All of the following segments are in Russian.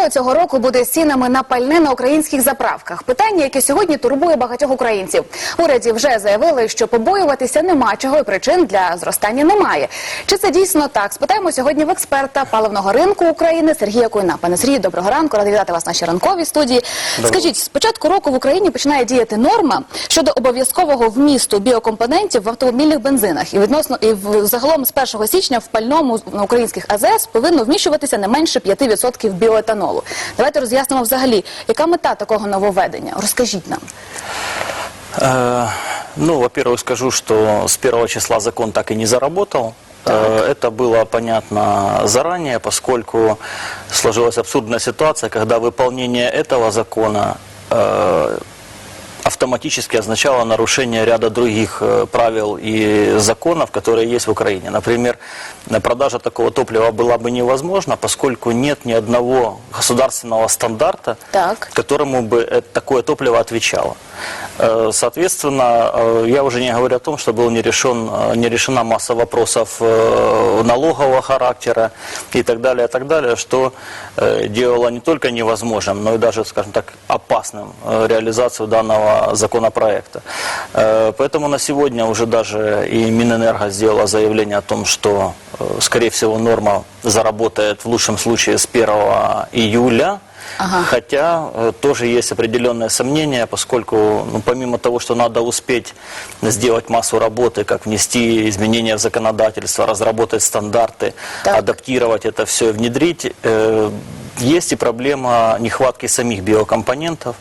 Що цього року буде цінами на пальне на українських заправках? Питання, яке сьогодні турбує багатьох українців. Уряді вже заявили, що побоюватися нема чого і причин для зростання немає. Чи це дійсно так? Спитаємо сьогодні в експерта паливного ринку України Сергія Куйна. Пане Сергію, доброго ранку. Радий вітати вас в нашій ранковій студії. Скажіть, з початку року в Україні починає діяти норма щодо обов'язкового вмісту біокомпонентів в автомобільних бензинах. І відносно і в загалом з 1 січня в пальному на українських АЗС повинно вміщуватися не менше 5% біоетанолу. Давайте роз'яснимо взагалі, яка мета такого нововведення. Розкажіть нам. Э, Ну, во-первых, скажу, что с первого числа закон так и не заработал. Э, Это было понятно заранее, поскольку сложилась абсурдная ситуация, когда выполнение этого закона э, автоматически означало нарушение ряда других э, правил и законов, которые есть в Украине. Например, продажа такого топлива была бы невозможна, поскольку нет ни одного государственного стандарта, Так. которому бы э, такое топливо отвечало. Э, Соответственно, э, я уже не говорю о том, что был не, решен, э, не решена масса вопросов налогового характера и так далее, и так далее, что делало не только невозможным, но и даже, скажем так, опасным реализацию данного законопроекта. Поэтому на сегодня уже даже и Минэнерго сделала заявление о том, что, скорее всего, норма заработает в лучшем случае с 1 июля, Ага. Хотя э, тоже есть определенное сомнение, поскольку ну, помимо того, что надо успеть сделать массу работы, как внести изменения в законодательство, разработать стандарты, Так. адаптировать это все и внедрить, э, есть и проблема нехватки самих биокомпонентов,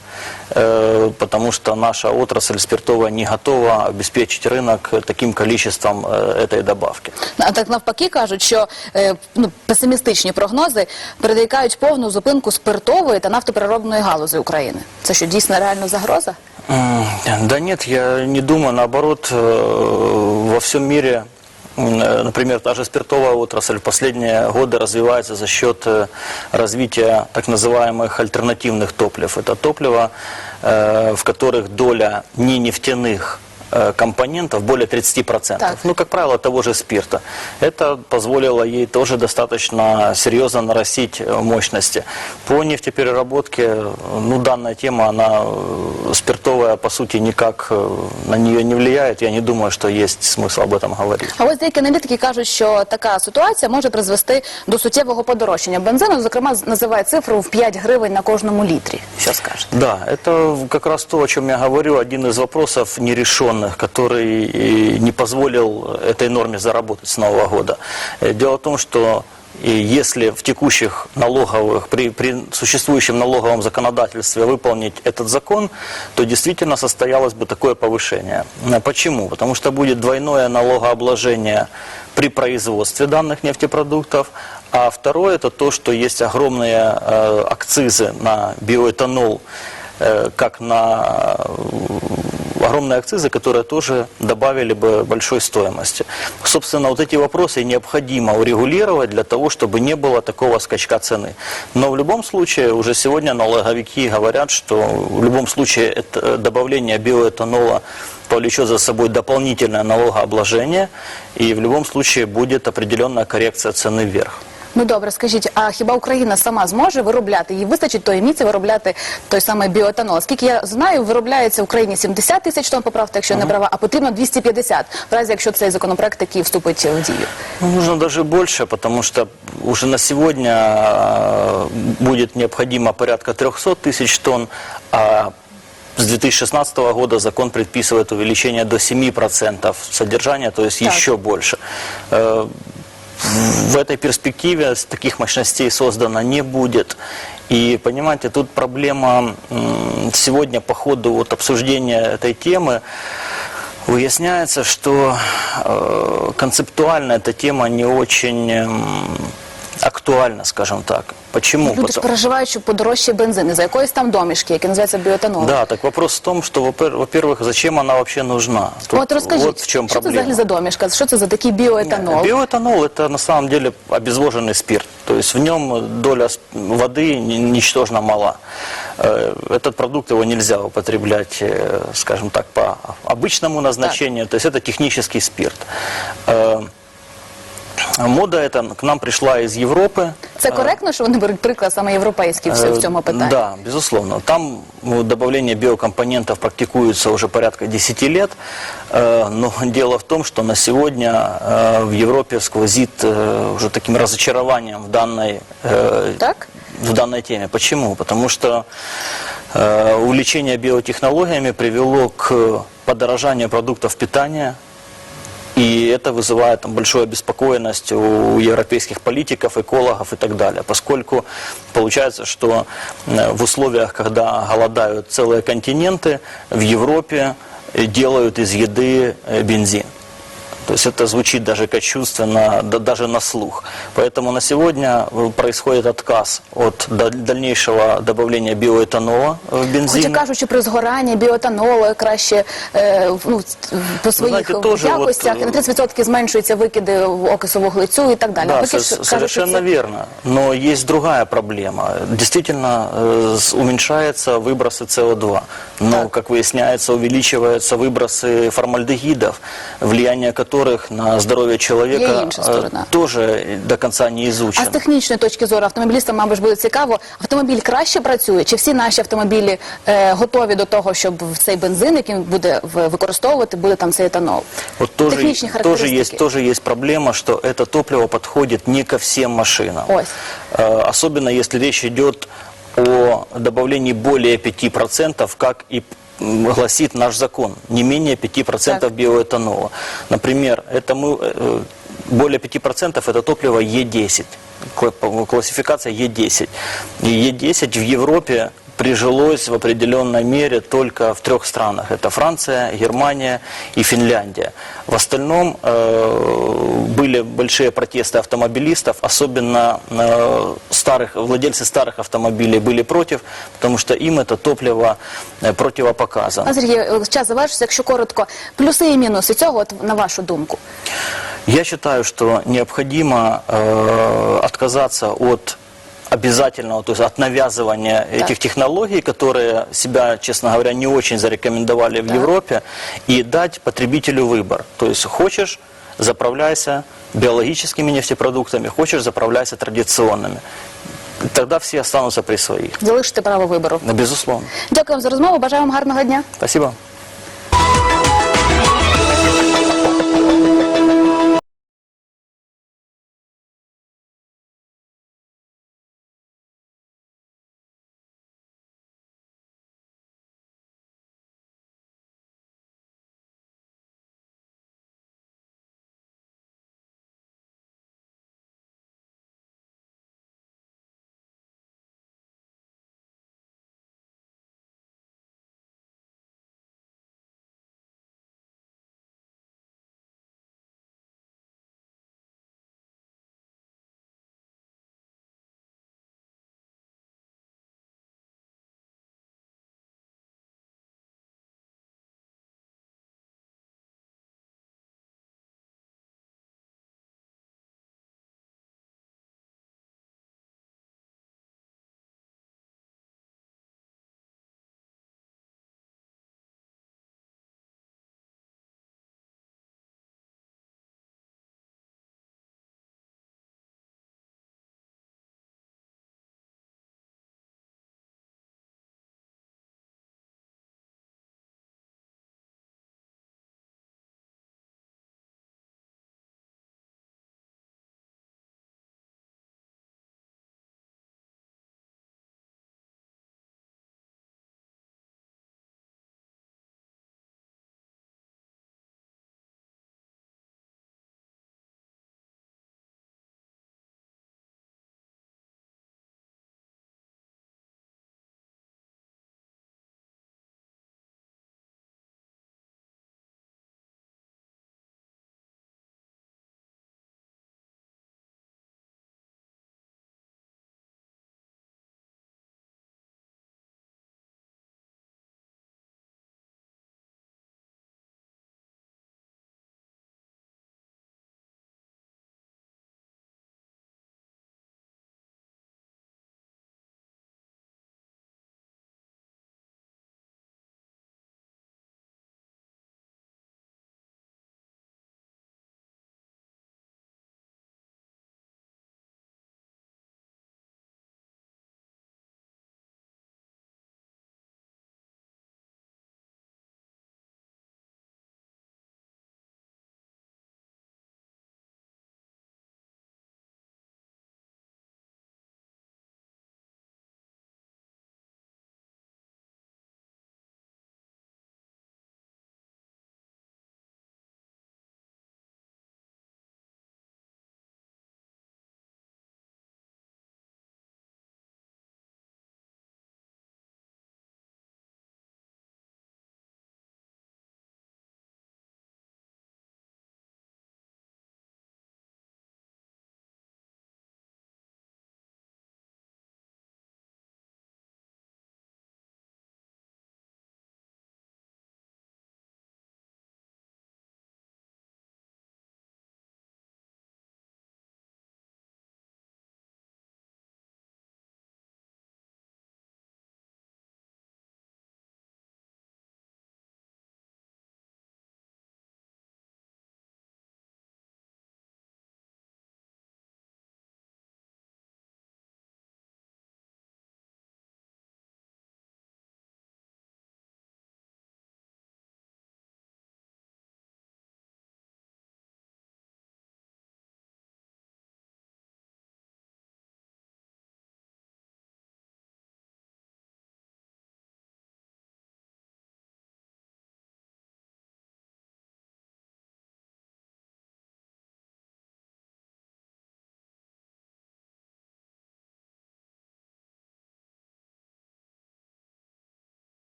э, потому что наша отрасль спиртовая не готова обеспечить рынок таким количеством э, этой добавки. А так навпаки кажуть, що е, ну, песимістичні прогнози передикають повну зупинку спиртової та нафтопереробної галузі України. Це що дійсно реальна загроза? М, Да нет, я не думаю. Наоборот, э, во всем мире, м, э, например, та же спиртовая отрасль в последние годы развивается за счет э, развития так называемых альтернативных топлив. Это топлива, э, в которых доля не нефтяных э, компонентов более 30%. Так. Ну, как правило, того же спирта. Это позволило ей тоже достаточно серьезно нарастить э, мощности. По нефтепереработке, э, ну, данная тема, она э, спиртовая, по сути, никак э, на нее не влияет. Я не думаю, что есть смысл об этом говорить. А ось деякі аналітики кажуть, що така ситуація може призвести до суттєвого подорожчання бензину. Зокрема, з- називає цифру в 5 гривень на кожному літрі. Що скажете? Да, это как раз то, о чем я говорю, один из вопросов нерешенных, который и не позволил этой норме заработать с Нового года. Э, Дело в том, что и если в текущих налоговых, при, при существующем налоговом законодательстве выполнить этот закон, то действительно состоялось бы такое повышение. А Почему? Потому что будет двойное налогообложение при производстве данных нефтепродуктов, а второе это то, что есть огромные э, акцизы на биоэтанол, э, как на э, огромные акцизы, которые тоже добавили бы большой стоимости. Собственно, вот эти вопросы необходимо урегулировать для того, чтобы не было такого скачка цены. Но в любом случае, уже сегодня налоговики говорят, что в любом случае это э, добавление биоэтанола повлечет за собой дополнительное налогообложение, и в любом случае будет определенная коррекция цены вверх. Ну добре, скажіть, а хіба Україна сама зможе виробляти? Їй вистачить тої міці виробляти той самий біоетанол? Скільки я знаю, виробляється в Україні 70 тисяч тонн, поправте, якщо я не права, а потрібно 250, в разі якщо цей законопроект такий вступить в дію. Ну, нужно даже больше, потому что уже на сегодня э, будет необходимо порядка 300 тысяч тонн, а с 2016 года закон предписывает увеличение до 7% содержания, то есть Так. еще больше. Э, В этой перспективе таких мощностей создано не будет. И, понимаете, тут проблема сегодня по ходу вот обсуждения этой темы выясняется, что э, концептуально эта тема не очень актуальна, скажем так. Почему? Люди ж Потому- переживають, що подорожчає бензин за якоїсь там домішки, які називаються біоетанолом. Да, так вопрос в том, что, во-пер- во-первых, зачем она вообще нужна? Тут От розкажіть, вот в чем що це проблема. взагалі за домішка? Що це за такий біоетанол? Биоэтанол это на самом деле обезвоженный спирт. То есть в нем доля с- воды ни- ничтожно мала. Э, Этот продукт его нельзя употреблять, э, скажем так, по обычному назначению. То есть это технический спирт. Э, Мода эта к нам пришла из Европы. Це коректно, що вони беруть приклад саме європейський в в цьому Э, питанні? Да, безусловно. Там ну, добавление биокомпонентов практикуется уже порядка 10 лет, Э, но дело в том, что на сегодня э, в Европе сквозит э, уже таким разочарованием в данной, Так? в данной теме. Почему? Потому что увлечение биотехнологиями привело к подорожанию продуктов питания, и это вызывает там, большую обеспокоенность у европейских политиков, экологов и так далее, поскольку получается, что э, в условиях, когда голодают целые континенты, в Европе э, делают из еды э, бензин. То есть это звучит даже кощунственно, да- даже на слух. Поэтому на сегодня э, происходит отказ от да- дальнейшего добавления биоэтанола в бензин. Хоча кажуть, що при згоранні біоетанолу краще е, ну, по своїх знаєте, теж якостях от, на 30% зменшуються викиди окису вуглецю і так далі. Да, Поки со- ж кажуть, совершенно що це- верно. Но есть другая проблема. Действительно, э, с- уменьшаются выбросы СО2. Но, Так. как выясняется, увеличиваются выбросы формальдегидов, влияние которых на здоровье человека Є інша э, сторона. тоже до конца не А изучено. з технічної точки зору автомобілістам, мабуть, ж буде цікаво, автомобіль краще працює, чи всі наші автомобілі е, готові до того, щоб в цей бензин, який він буде в- використовувати, буде там цей етанол? Вот тоже, Технічні тоже, характеристики. есть, тоже есть проблема, что это топливо подходит не ко всем машинам. Ось. Э, Особенно если речь идет о добавлении более 5%, как и м, гласит наш закон, не менее 5% Так. биоэтанола. Например, это мы, э, более 5% это топливо Е10, кла- по- классификация Е10. И Е10 в Европе прижилось в определенной мере только в трех странах. Это Франция, Германия и Финляндия. В остальном э, были большие протесты автомобилистов, особенно э, старых, владельцы старых автомобилей были против, потому что им это топливо э, противопоказано. Пане Сергію, час завершується. Якщо коротко, плюси і мінуси цього, от, на вашу думку. Я считаю, что необходимо э, отказаться от обязательного, то есть от навязывания этих технологий, которые себя, честно говоря, не очень зарекомендовали в Так. Европе, и дать потребителю выбор. То есть хочешь, заправляйся биологическими нефтепродуктами, хочешь, заправляйся традиционными. Тогда все останутся при своих. Залишити право вибору. Безусловно. Дякую вам за розмову. Бажаю вам гарного дня. Спасибо.